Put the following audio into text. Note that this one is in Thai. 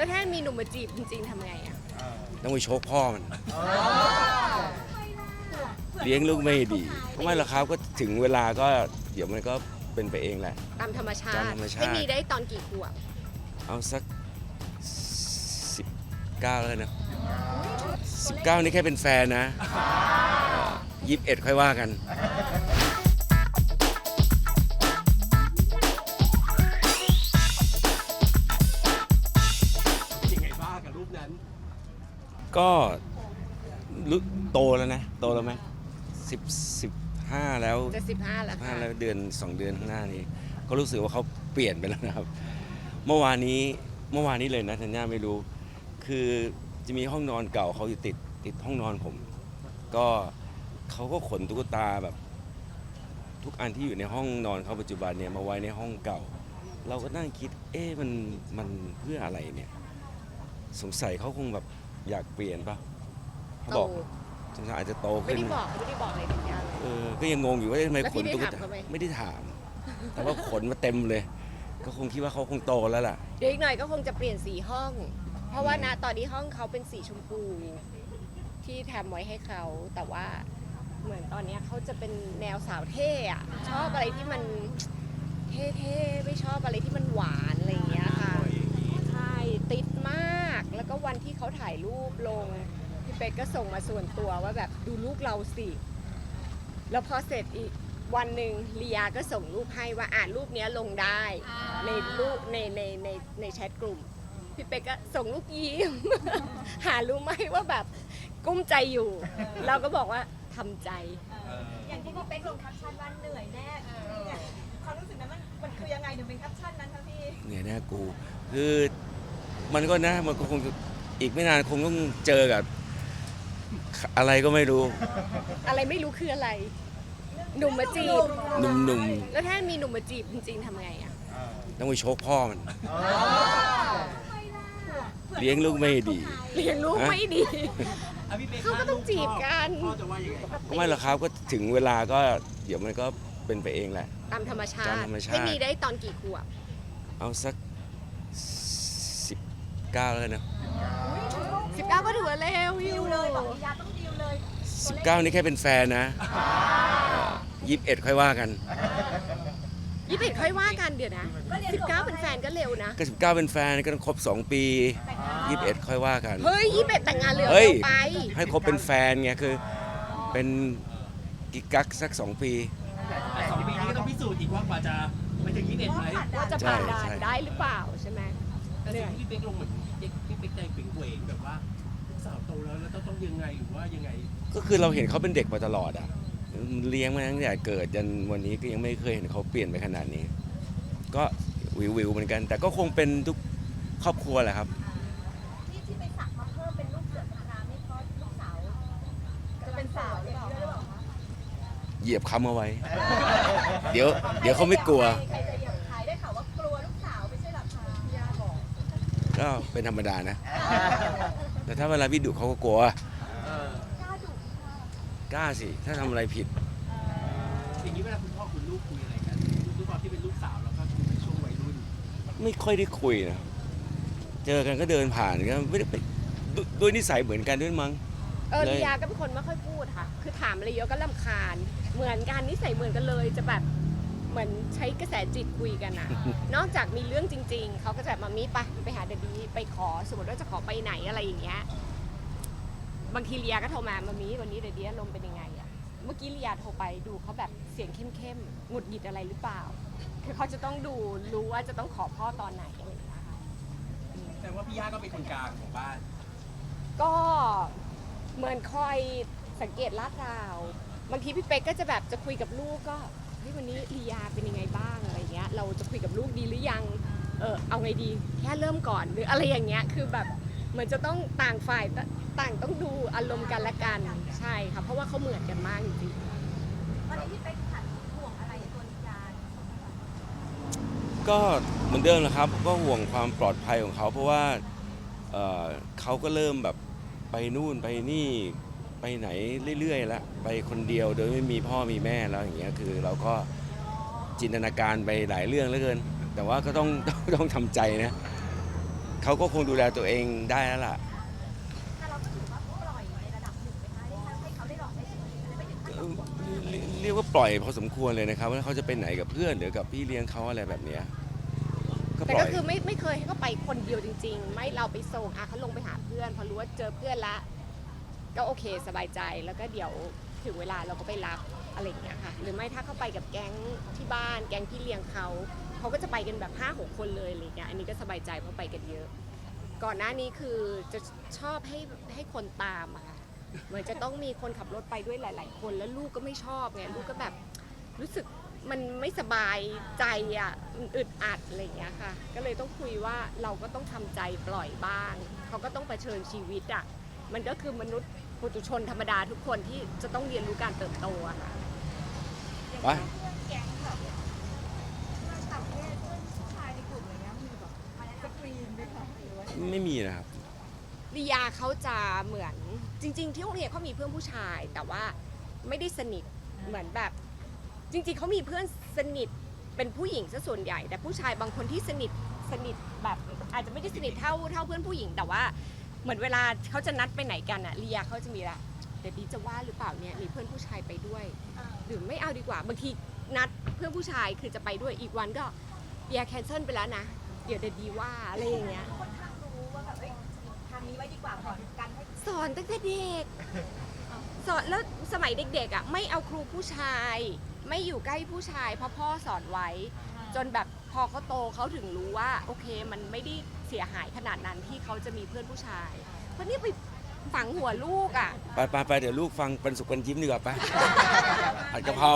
แล้วถ้ามีหนุ่มมาจีบจริงๆทำไงอะต้องไปโชคพ่อมันเลี้ยงลูกไม่ดีไม่หรอกครับก็ถึงเวลาก็เดี๋ยวมันก็เป็นไปเองแหละ ตามธรรมชาตามติธรรมชาติ ให้มีได้ตอนกี่ขวบเอาสักสิบเก้าแล้วนะสิบเก้านี่แค่เป็นแฟนนะยี่สิบเอ็ดค่อยว่ากัน ก็รู้โตแล้วนะ โตแล้วไหมสิบสิบห้าแล้วจะสิบห้าแล้วห้าค่ะแล้วเดือนสองเดือนข้างหน้านี้ ก็รู้สึกว่าเขาเปลี่ยนไปแล้วนะครับ เมื่อวานนี้เมื่อวานนี้เลยนะธัญญาไม่รู้ คือจะมีห้องนอนเก่าเขาอยู่ติดติดห้องนอนผม ก็เขาก็ขนตุ๊กตาแบบ ทุกอันที่อยู่ในห้องนอนเขาปัจจุบันเนี่ยมาไว้ในห้องเก่า เราก็นั่งคิด เอ๊ะมันมันเพื่ออะไรเนี่ย สงสัยเขาคงแบบ อยากเปลี่ยนปะเขาโตบอกสงสัยอาจจะโตไม่ขึ้นได้บอกไม่ได้บอกอะไรถึงกันเลยเออก็ยังงงอยู่ว่าเอ๊ะทำไมแล้วขพี่นได้ตุ๊กถามตาเขาไหม ไม่ได้ถาม แต่ว่าขนมาเต็มเลย ก็คงคิดว่าเขาคงโตแล้วล่ะ เดี๋ยวอีกหน่อยก็คงจะเปลี่ยนสีห้อง เพราะว่านะตอนนี้ห้องเขาเป็นสีชมพู ที่ทำไว้ให้เขาแต่ว่าเหมือนตอนเนี้ยเขาจะเป็นแนวสาวเท่อะชอบอะไรที่มันเท่ๆไม่ชอบอะไรที่มันหวานอะไรอย่างเงี้ยค่ะ ใช่ติดมา กแล้วก็วันที่เขาถ่ายรูปลงพี่เป๊กก็ส่งมาส่วนตัวว่าแบบดูลูกเราสิ แล้วพอเสร็จอีกวันหนึ่งลียาก็ส่งรูปให้ว่าอ่านรูปเนี้ยลงได้ในรูปในในในในแชทกลุ่ม พี่เป๊กก็ส่งรูปยิ้ม หารู้ไหมว่าแบบกุ้มใจอยู่ เราก็บอกว่าทำใจ อย่างที่พี่เป๊กลงแคปชั่นว่าเหนื่อยแน่เนี่ยความรู้สึกนั้นมันมันคือยังไงถึงเป็นแคปชั่นนั้นคะพี่เนี่ยนะกูคือ มันก็นะมันก็คงอีกไม่นานคงต้องเจอกับอะไรก็ไม่รู้อะไรไม่รู้คืออะไร หนุ่มมาจีบ หนุ่มแล้วถ้ามีหนุ่มมาจีบจริงๆทำไงอะๆต้องไปโชคพ่อมัน เลี้ยงลูกไม่ดีเลี้ยงลูกไม่ดี อะพี่เป๊กเขาก็ต้องจีบกัน พ่อจะว่ายังไงครับก็ไม่หรอกครับก็ถึงเวลาก็เดี๋ยวมันก็เป็นไปเองแหละ ตามธรรมชาตามติธรรมชาติให้มีได้ตอนกี่ขวบเอาสัก 19 แล้วกันนะ19 ก็ถือว่าเร็วอยู่เลยบเกยาต้องดีลเลย19 นี่แค่เป็นแฟนนะยี่สิบเอ็ดค่อยว่ากันยี่สิบเอ็ดค่อยว่ากันเดี๋ยวนะสิบเก้าเป็นแฟนก็เร็วนะก็สิบเก้าเป็นแฟนก็ต้องครบสองปียี่สิบเอ็ดค่อยว่ากัน เฮ้ยยี่สิบเอ็ดแต่งงานเหลือเร็วไป ให้ครบเป็นแฟนไงคือ เป็นกิ๊กกักสักสองปีสองปีนี้ก็ต้องพิสูจน์อีกว่ากว่าจะไปถึงยี่สิบเอ็ดไหมว่าจะผ่านได้หรือเปล่าใช่ไหม แต่สิ่งที่พี่เป๊กลงเหมือนพี่เป๊กใจปิ่งเวงแบบว่าลูกสาวโตแล้วแล้วต้องต้องยังไงหรือว่ายังไงก็คือเราเห็นเขาเป็นเด็กมาตลอดอะเลี้ยงมาตั้งแต่เกิดจนวันนี้ก็ยังไม่เคยเห็นเขาเปลี่ยนไปขนาดนี้ ก็วิววิวๆเหมือนกัน แต่ก็คงเป็นทุกครอบครัวแหละครับ ที่ที่ไปสักมาเพิ่มเป็นลูกเสือสงครามนี่เพราะลูกสาวจะเป็นสาวหรือเปล่าคะเหยียบคำเอาไว้ เดี๋ยว เดี๋ยวเขาไม่กลัว ใคร ก็เป็นธรรมดานะ แต่ถ้าเวลาพี่ดุเขาก็กลัวเออกล้าดุกล้าสิ ถ้าทำอะไรผิด อย่างนี้เวลาคุณพ่อคุณลูกคุยอะไรกันด้วยความที่เป็นลูกสาวแล้วก็คือในช่วงวัยรุ่น ไม่ค่อยได้คุยนะ เจอกันก็เดินผ่านก็ไม่ได้ไปด้วยด้วยนิสัยเหมือนกันด้วยมั้ง เออเลย ลียาก็เป็นคนไม่ค่อยพูดค่ะ คือถามอะไรเยอะก็ลำคาญ เหมือนกันนิสัยเหมือนกันเลยจะแบบ เหมือนใช้กระแสจิตคุยกันอะนอกจากมีเรื่องจริง ๆ เขาก็จะมามีไปไปหาเดดดี้ไปขอสมมติว่าจะขอไปไหนอะไรอย่างเงี้ย บางทีลียาก็โทรมามามีวันนี้เดดดี้อารมณ์เป็นยังไงอะเมื่อกี้ลียาโทรไปดูเขาแบบเสียงเข้มๆหงุดหงิดอะไรหรือเปล่า คือเขาจะต้องดูรู้ว่าจะต้องขอพ่อตอนไหนอะไรอย่างเงี้ยค่ะแต่ว่าพี่ย่าก็เป็นคนกลางของบ้าน ก็เหมือนคอยสังเกตลาดราว บางทีพี่เป๊กก็จะแบบจะคุยกับลูกก็ เฮ้ยวันนี้ลียาเป็นยังไงบ้างอะไรเงี้ย เราจะคุยกับลูกดีหรือยัง เออเอาไงดีแค่เริ่มก่อนหรืออะไรอย่างเงี้ยคือแบบเหมือนจะต้องต่างฝ่ายตต่างต้องดูอารมณ์กันและกันใช่ค่ะเพราะว่าเขาเหมือนกันมากจริงตอนนี้พี่เป๊กขัดห่วงอะไรในตัวนิยาก็เหมือนเดิมแหละครับก็ห่วงความปลอดภัยของเขาเพราะว่าเอ่อเขาก็เริ่มแบบไปนู่นไปนี่ ไปไหนเรื่อยๆแล้วไปคนเดียวโดยไม่มีพ่อมีแม่แล้วอย่างเงี้ยคือเราก็จินตนาการไปหลายเรื่องเหลือเกิน แต่ว่าก็ต้องต้องต้องทำใจนะเขาก็คงดูแลตัวเองได้แล้วล่ะแต่เราก็ถือว่าปล่อยในระดับหนึ่งไหมคะได้ทำให้เขาได้ลองใช้ชีวิตไม่ถึงขั้นเอ่อเรียเรียกว่าปล่อยพอสมควรเลยนะครับว่าเขาจะไปไหนกับเพื่อนหรือกับพี่เลี้ยงเขาอะไรแบบเนี้ยก็แต่ปล่ก็อย คือไม่ไม่เคยให้เขาไปคนเดียวจริง ๆ ไม่เราไปส่งอะเขาลงไปหาเพื่อน พอรู้ว่าเจอเพื่อนละ ก็โอเคสบายใจแล้วก็เดี๋ยวถึงเวลาเราก็ไปรับอะไรอย่างเงี้ยค่ะหรือไม่ถ้าเขาไปกับแก๊งที่บ้าน แก๊งพี่เลี้ยงเขาเขาก็จะไปกันแบบห้าหกคนเลยอะไรเงี้ยอันนี้ก็สบายใจเพราะไปกันเยอะ ก่อนหน้านี้คือจะชอบให้ให้คนตามอะค่ะเหมือนจะต้องมีคนขับรถไปด้วยหลาย ๆ คนแล้วลูกก็ไม่ชอบไงลูกก็แบบรู้สึกมันไม่สบายใจอะอึดอัดอะไรอย่างเงี้ยค่ะ ก็เลยต้องคุยว่าเราก็ต้องทำใจปล่อยบ้าง เขาก็ต้องเผชิญชีวิตอะ มันก็คือมนุษย์ปุถุชนธรรมดาทุกคนที่จะต้องเรียนรู้การเติบโตอะค่ะ ไปแก๊งแบบเพื่อนต่างเพศเพื่อนผู้ชายในกลุ่มอะไรเงี้ยมีแบบมาสกรีนด้วยค่ะหรือว่าไม่มีนะครับ ลียาเขาจะเหมือนจริง ๆ ที่โรงเรียนเขามีเพื่อนผู้ชาย แต่ว่าไม่ได้สนิทเหมือนแบบ จริง ๆเขามีเพื่อนสนิทเป็นผู้หญิงซะส่วนใหญ่ แต่ผู้ชายบางคนที่สนิทสนิทแบบอาจจะไม่ได้สนิทเท่าเท่าเพื่อนผู้หญิง แต่ว่า เหมือนเวลาเขาจะนัดไปไหนกันอะลียาเขาจะมีละเดี๋ยวบีจะว่าหรือเปล่าเนี่ยมีเพื่อนผู้ชายไปด้วย หรือไม่เอาดีกว่าบางทีนัดเพื่อนผู้ชายคือจะไปด้วยอีกวันก็เบียร์แคนเซิลไปแล้วนะเดี๋ยวเดี๋ยวดีว่าอะไรอย่างเงี้ยค่อนข้างรู้ว่าแบบเอ้ยทางนี้ไว้ดีกว่าก่อนกันให้สอนตั้งแต่เด็กสอนแล้วสมัยเด็กๆอะไม่เอาครูผู้ชาย ไม่อยู่ใกล้ผู้ชายเพราะพ่อสอนไว้ จนแบบพอเขาโตเขาถึงรู้ว่า โอเคมันไม่ได้ เสียหายขนาดนั้นที่เขาจะมีเพื่อนผู้ชาย เพราะนี่ไปฝังหัวลูกอะ ไปไปไปเดี๋ยวลูกฟังเป็นสุขเป็นยิ้มดีกว่าไปผัดกะเพรา